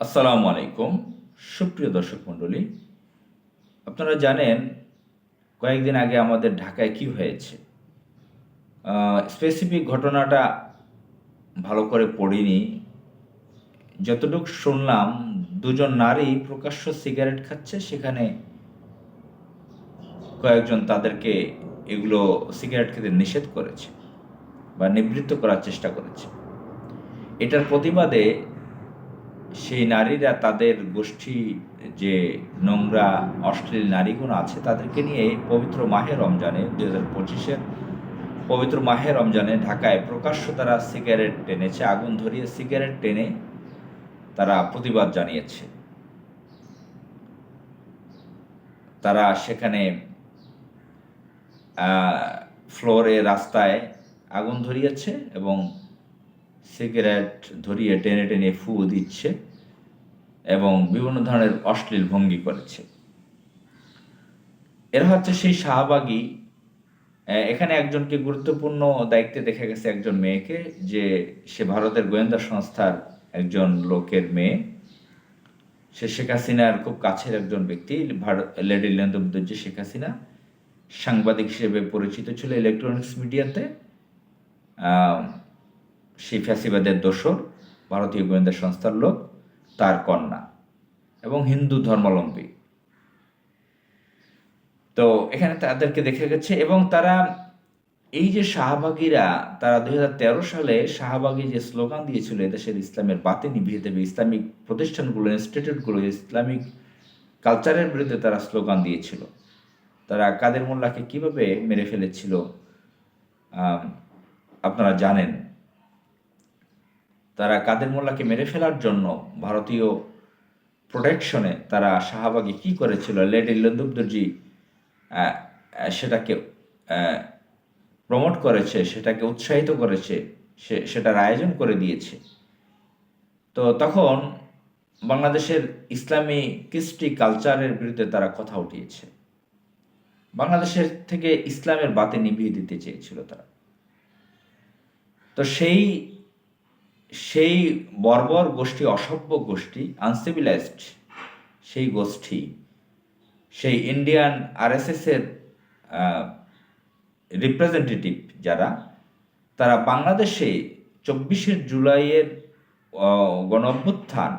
আসসালামু আলাইকুম। সুপ্রিয় দর্শক মণ্ডলী, আপনারা জানেন কয়েকদিন আগে আমাদের ঢাকায় কি হয়েছে? স্পেসিফিক ঘটনাটা ভালো করে পড়িনি। যতটুকু শুনলাম, দুজন নারী প্রকাশ্য সিগারেট খাচ্ছে, সেখানে কয়েকজন তাদেরকে এগুলো সিগারেট খেতে নিষেধ করেছে বা নিবৃত্ত করার চেষ্টা করেছে। এটার প্রতিবাদে সেই নারীরা তাদের গোষ্ঠী যে নোংরা, অশ্লীল নারীগুণ আছে, তাদেরকে নিয়ে পবিত্র মাহে রমজানে দুই হাজার পঁচিশের পবিত্র মাহে রমজানে ঢাকায় প্রকাশ্য তারা সিগারেট টেনেছে, আগুন ধরিয়ে সিগারেট টেনে তারা প্রতিবাদ জানিয়েছে। তারা সেখানে ফ্লোরে, রাস্তায় আগুন ধরিয়েছে এবং সিগারেট ধরিয়ে টেনে টেনে ফু দিচ্ছে। এবং বিভিন্ন ধরনের অশ্লীল ভঙ্গি করেছে। এরা হচ্ছে সেই শাহবাগী। এখানে একজনকে গুরুত্বপূর্ণ দায়িত্বে দেখা গেছে একজন মেয়েকে, যে সে ভারতের গোয়েন্দা সংস্থার একজন লোকের মেয়ে। সে শেখ হাসিনার খুব কাছের একজন ব্যক্তি ভারত লেডি লেন্দ্র মুখার্জি শেখ হাসিনা। সাংবাদিক হিসেবে পরিচিত ছিল ইলেকট্রনিক্স মিডিয়াতে সেই ফ্যাসিবাদের দোসর ভারতীয় গোয়েন্দা সংস্থার লোক। তার কন্যা এবং হিন্দু ধর্মাবলম্বী। তো এখানে তাদেরকে দেখে গেছে এবং তারা এই যে শাহবাগীরা, তারা দু হাজার তেরো সালে শাহবাগী যে স্লোগান দিয়েছিল এদেশের ইসলামের বাতি নিভিয়ে দেবে ইসলামিক প্রতিষ্ঠানগুলো, ইনস্টিটিউটগুলো, ইসলামিক কালচারের বিরুদ্ধে তারা স্লোগান দিয়েছিল। তারা কাদের মোল্লাকে কীভাবে মেরে ফেলেছিল আপনারা জানেন। তারা কাদের মোল্লাকে মেরে ফেলার জন্য ভারতীয় প্রোটেকশনে তারা শাহবাগে কি করেছিল? লেডি লন্দুবদর্জি সেটাকে প্রমোট করেছে, সেটাকে উৎসাহিত করেছে, সে, সেটার আয়োজন করে দিয়েছে। তো তখন বাংলাদেশের ইসলামী কৃষ্টি কালচারের বিরুদ্ধে তারা কথা উঠিয়েছে। বাংলাদেশের থেকে ইসলামের বাতি নিভিয়ে দিতে চেয়েছিল তারা। তো সেই সেই বর্বর গোষ্ঠী অসভ্য গোষ্ঠী আনসিভিলাইজড সেই গোষ্ঠী সেই ইন্ডিয়ান আরএসএস এর রিপ্রেজেন্টেটিভ যারা তারা বাংলাদেশে চব্বিশে জুলাইয়ের আহ, গণ অভ্যুত্থান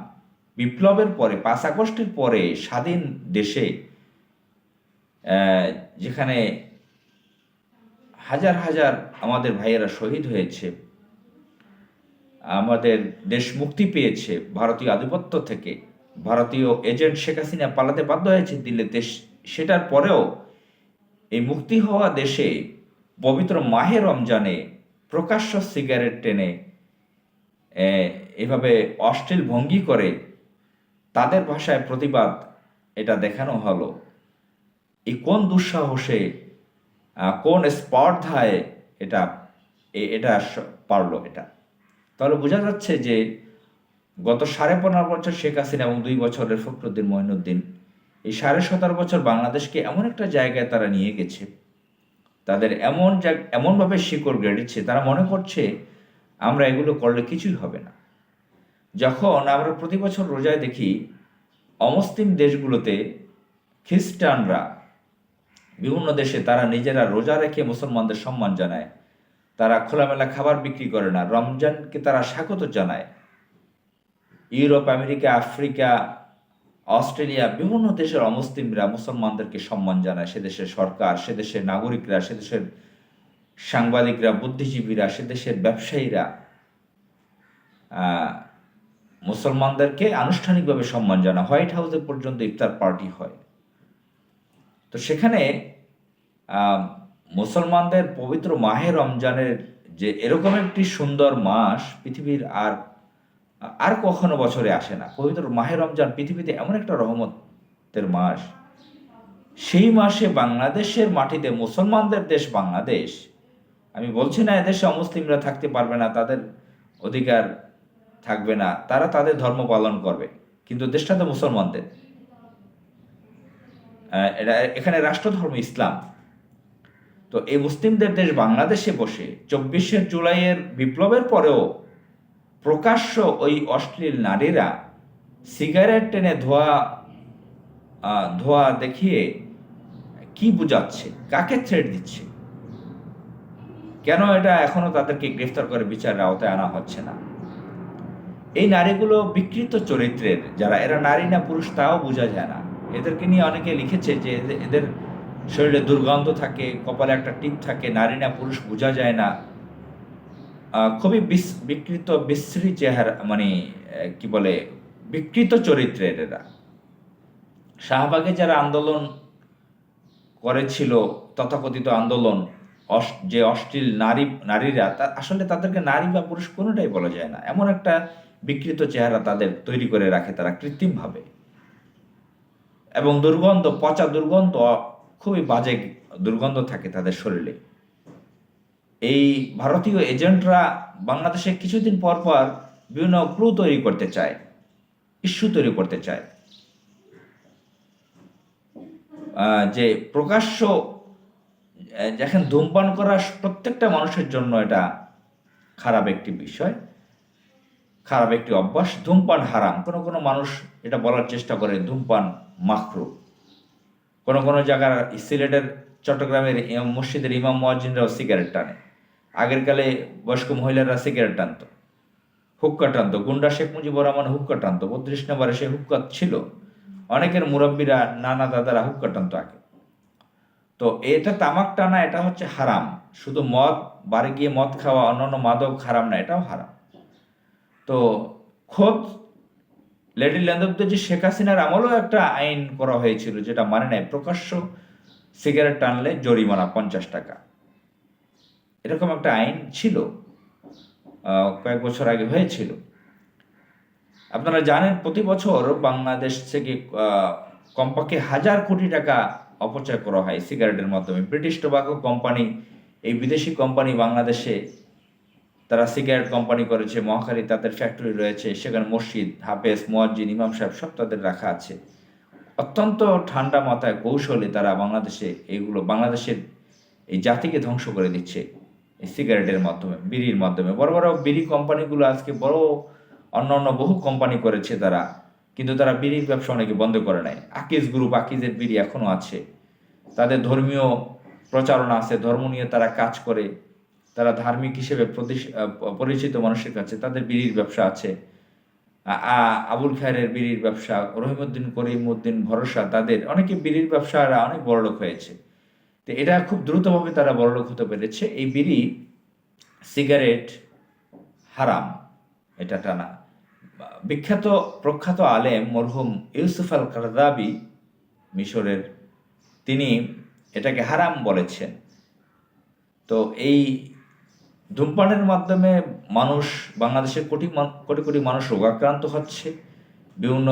বিপ্লবের পরে পাঁচ আগস্টের পরে স্বাধীন দেশে যেখানে হাজার হাজার আমাদের ভাইয়েরা শহীদ হয়েছে আমাদের দেশ মুক্তি পেয়েছে ভারতীয় আধিপত্য থেকে। ভারতীয় এজেন্ট শেখ হাসিনা পালাতে বাধ্য হয়েছে দিল্লি দেশ। সেটার পরেও এই মুক্তি হওয়া দেশে পবিত্র মাহে রমজানে প্রকাশ্য সিগারেট টেনে এভাবে অশ্লীল ভঙ্গি করে তাদের ভাষায় প্রতিবাদ এটা দেখানো হলো। এই কোন দুঃসাহসে কোন স্পর্ধায় এটা এটা পারল এটা। তাহলে বোঝা যাচ্ছে যে গত সাড়ে পনেরো বছর শেখ হাসিনা এবং দুই বছরের ফখরুদ্দিন মঈনুদ্দিন এই সাড়ে সতেরো বছর বাংলাদেশকে এমন একটা জায়গায় তারা নিয়ে গেছে। তাদের এমন এমনভাবে শিকড় গেড়েছে, তারা মনে করছে আমরা এগুলো করলে কিছুই হবে না। যখন আমরা প্রতি বছর রোজায় দেখি অমুসলিম দেশগুলোতে খ্রিস্টানরা বিভিন্ন দেশে তারা নিজেরা রোজা রেখে মুসলমানদের সম্মান জানায়। তারা খোলামেলা খাবার বিক্রি করে না। রমজানকে তারা স্বাগত জানায়। ইউরোপ, আমেরিকা, আফ্রিকা, অস্ট্রেলিয়া, বিভিন্ন দেশের অমুসলিমরা মুসলমানদেরকে সম্মান জানায়। সে দেশের সরকার, সে দেশের নাগরিকরা, সে দেশের সাংবাদিকরা, বুদ্ধিজীবীরা, সে দেশের ব্যবসায়ীরা মুসলমানদেরকে আনুষ্ঠানিকভাবে সম্মান জানা হোয়াইট হাউসে পর্যন্ত ইফতার পার্টি হয়। তো সেখানে মুসলমানদের পবিত্র মাহে রমজানের যে এরকম একটি সুন্দর মাস পৃথিবীর আর আর কখনো বছরে আসে না। পবিত্র মাহে রমজান পৃথিবীতে এমন একটা রহমতের মাস। সেই মাসে বাংলাদেশের মাটিতে মুসলমানদের দেশ বাংলাদেশ। আমি বলছি না এদেশে অমুসলিমরা থাকতে পারবে না, তাদের অধিকার থাকবে না, তারা তাদের ধর্ম পালন করবে, কিন্তু দেশটা তো মুসলমানদের এখানে রাষ্ট্রধর্ম ইসলাম। তো এই মুসলিমদের দেশ বাংলাদেশে বসে চব্বিশে জুলাইয়ের বিপ্লবের পরেও প্রকাশ্য ওই অশ্লীল নারীরা সিগারেট টেনে ধোয়া ধোয়া দেখিয়ে কি বুঝাচ্ছে? কাকে থ্রেট দিচ্ছে? কেন এটা এখনও তাদেরকে গ্রেফতার করে বিচারের আওতায় আনা হচ্ছে না? এই নারীগুলো বিকৃত চরিত্রের, যারা এরা নারী না পুরুষ তাও বোঝা যায় না। এদেরকে নিয়ে অনেকে লিখেছে যে এদের শরীরে দুর্গন্ধ থাকে, কপালে একটা টিপ থাকে, নারী না পুরুষ বোঝা যায় না। খুবই বিকৃত, বিশ্রী চেহারা মানে কি বলে, বিকৃত চরিত্রের এরা। শাহবাগে যারা আন্দোলন করেছিল, তথাকথিত আন্দোলন যে অশ্লীল নারী, নারীরা, তা, আসলে তাদেরকে নারী বা পুরুষ কোনোটাই বলা যায় না। এমন একটা বিকৃত চেহারা তাদের তৈরি করে রাখে তারা কৃত্রিমভাবে। এবং দুর্গন্ধ, পচা দুর্গন্ধ খুবই বাজে দুর্গন্ধ থাকে তাদের শরীরে। এই ভারতীয় এজেন্টরা বাংলাদেশে কিছুদিন পর পর বিভিন্ন ক্লু তৈরি করতে চায়, ইস্যু তৈরি করতে চায়। যে প্রকাশ্য দেখেন ধূমপান করা প্রত্যেকটা মানুষের জন্য এটা খারাপ একটি বিষয়, খারাপ একটি অভ্যাস। ধূমপান হারাম। কোনো কোনো মানুষ এটা বলার চেষ্টা করে, ধূমপান মাখরু কোনো কোনো জায়গার সিলেটের চট্টগ্রামের মসজিদের ইমাম মহাজিনরাও সিগারেট টানে। আগের কালে বয়স্ক মহিলারা সিগারেট টানতো। হুক্কা টানতো। গুন্ডা শেখ মুজিবুর রহমান হুক্কা টানতো। বত্রিশ নম্বরে সে হুক্কা ছিল। অনেকের মুরব্বীরা, নানা দাদারা হুক্কা টানতো আগে। তো এটা তামাক টানা, এটা হচ্ছে হারাম। শুধু মদ, বাড়ি গিয়ে মদ খাওয়া, অন্যান্য মাদক হারাম না, এটাও হারাম। তো খোদ লেডি ল্যান্ডবদের শেখ হাসিনার আমলেও একটা আইন করা হয়েছিল, যেটা মানে নাই, প্রকাশ্য সিগারেট টানলে জরিমানা পঞ্চাশ টাকা। এরকম একটা আইন ছিল কয়েক বছর আগে হয়েছিল। আপনারা জানেন, প্রতি বছর বাংলাদেশ থেকে কমপক্ষে হাজার কোটি টাকা অপচয় করা হয় সিগারেটের মাধ্যমে। ব্রিটিশ টোবাকো কোম্পানি, এই বিদেশি কোম্পানি বাংলাদেশে তারা সিগারেট কোম্পানি করেছে, মহাখালী তাদের ফ্যাক্টরি রয়েছে, সেখানে মসজিদ, হাফেজ, মোয়াজ্জিন, ইমাম সাহেব সব তাদের রাখা আছে। অত্যন্ত ঠান্ডা মাথায় কৌশলে তারা বাংলাদেশে এইগুলো বাংলাদেশের এই জাতিকে ধ্বংস করে দিচ্ছে এই সিগারেটের মাধ্যমে, বিড়ির মাধ্যমে। বড় বড় বিড়ি কোম্পানিগুলো আজকে বড়, অন্য অন্য বহু কোম্পানি করেছে তারা, কিন্তু তারা বিড়ির ব্যবসা অনেকে বন্ধ করে নাই। আকিজ গ্রুপ, আকিজের বিড়ি এখনও আছে। তাদের ধর্মীয় প্রচারণা আছে, ধর্ম নিয়ে তারা কাজ করে। তারা ধার্মিক হিসেবে পরিচিত মানুষের কাছে তাদের বিড়ির ব্যবসা আছে। আবুল খায়ের বিড়ির ব্যবসা, রহিমউদ্দিন করিমউদ্দিন ভরসা, তাদের অনেকে বিড়ির ব্যবসারা অনেক বড়লোক হয়েছে। তো এটা খুব দ্রুতভাবে তারা বড়লোক হতে পেরেছে। এই বিড়ি সিগারেট হারাম, এটা টানা। বিখ্যাত, প্রখ্যাত আলেম মরহুম ইউসুফ আল কারদাবি মিশরের, তিনি এটাকে হারাম বলেছেন। তো এই ধূমপানের মাধ্যমে মানুষ, বাংলাদেশের কোটি কোটি কোটি মানুষ রোগাক্রান্ত হচ্ছে, বিভিন্ন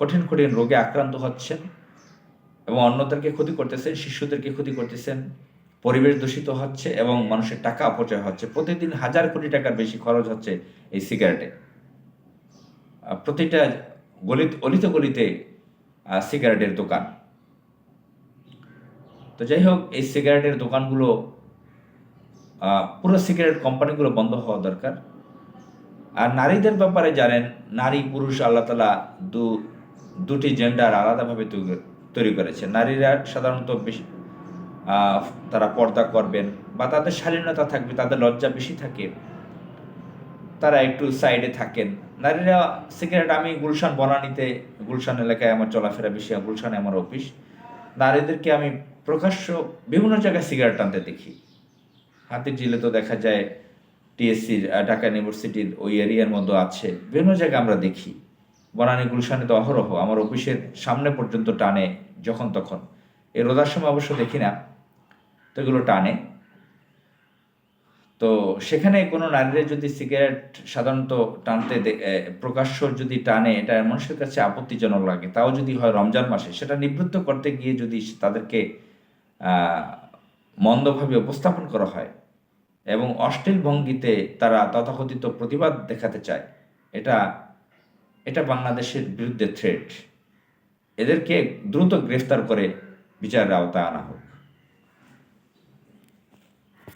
কঠিন কঠিন রোগে আক্রান্ত হচ্ছেন এবং অন্যদেরকে ক্ষতি করতেছেন, শিশুদেরকে ক্ষতি করতেছেন, পরিবেশ দূষিত হচ্ছে এবং মানুষের টাকা অপচয় হচ্ছে। প্রতিদিন হাজার কোটি টাকার বেশি খরচ হচ্ছে এই সিগারেটে। প্রতিটা গলিত, অলিতে গলিতে সিগারেটের দোকান। তো যাই হোক, এই সিগারেটের দোকানগুলো পুরো সিগারেট কোম্পানিগুলো বন্ধ হওয়া দরকার। আর নারীদের ব্যাপারে জানেন, নারী, পুরুষ, আল্লাহ তালা দু, দুটি জেন্ডার আলাদাভাবে তৈরি- করেছে নারীরা সাধারণত বেশি তারা পর্দা করবেন বা তাদের শালীনতা থাকবে, তাদের লজ্জা বেশি থাকে, তারা একটু সাইডে থাকেন। নারীরা সিগারেট, আমি গুলশান বনানীতে, গুলশান এলাকায় আমার চলাফেরা বেশি, গুলশানে আমার অফিস। নারীদেরকে আমি প্রকাশ্য বিভিন্ন জায়গায় সিগারেট টানতে দেখি। হাতির ঝিলে তো দেখা যায় টিএসসির ঢাকা ইউনিভার্সিটির ওই এরিয়ার মধ্যে আছে। বিভিন্ন জায়গায় আমরা দেখি। বনানী গুলশানে তো অহরহ, আমার অফিসের সামনে পর্যন্ত টানে যখন তখন। এই রোদার সময় অবশ্য দেখি না, তো এগুলো টানে। তো সেখানে কোনো নারীরা যদি সিগারেট সাধারণত টানতে প্রকাশ্য যদি টানে, এটা মানুষের কাছে আপত্তিজনক লাগে। তাও যদি হয় রমজান মাসে, সেটা নিবৃত্ত করতে গিয়ে যদি তাদেরকে মন্দভাবে উপস্থাপন করা হয় এবং অশ্লীল ভঙ্গিতে তারা তথাকথিত প্রতিবাদ দেখাতে চায়। এটা এটা বাংলাদেশের বিরুদ্ধে থ্রেট এদেরকে দ্রুত গ্রেফতার করে বিচারের আওতায় আনা হোক।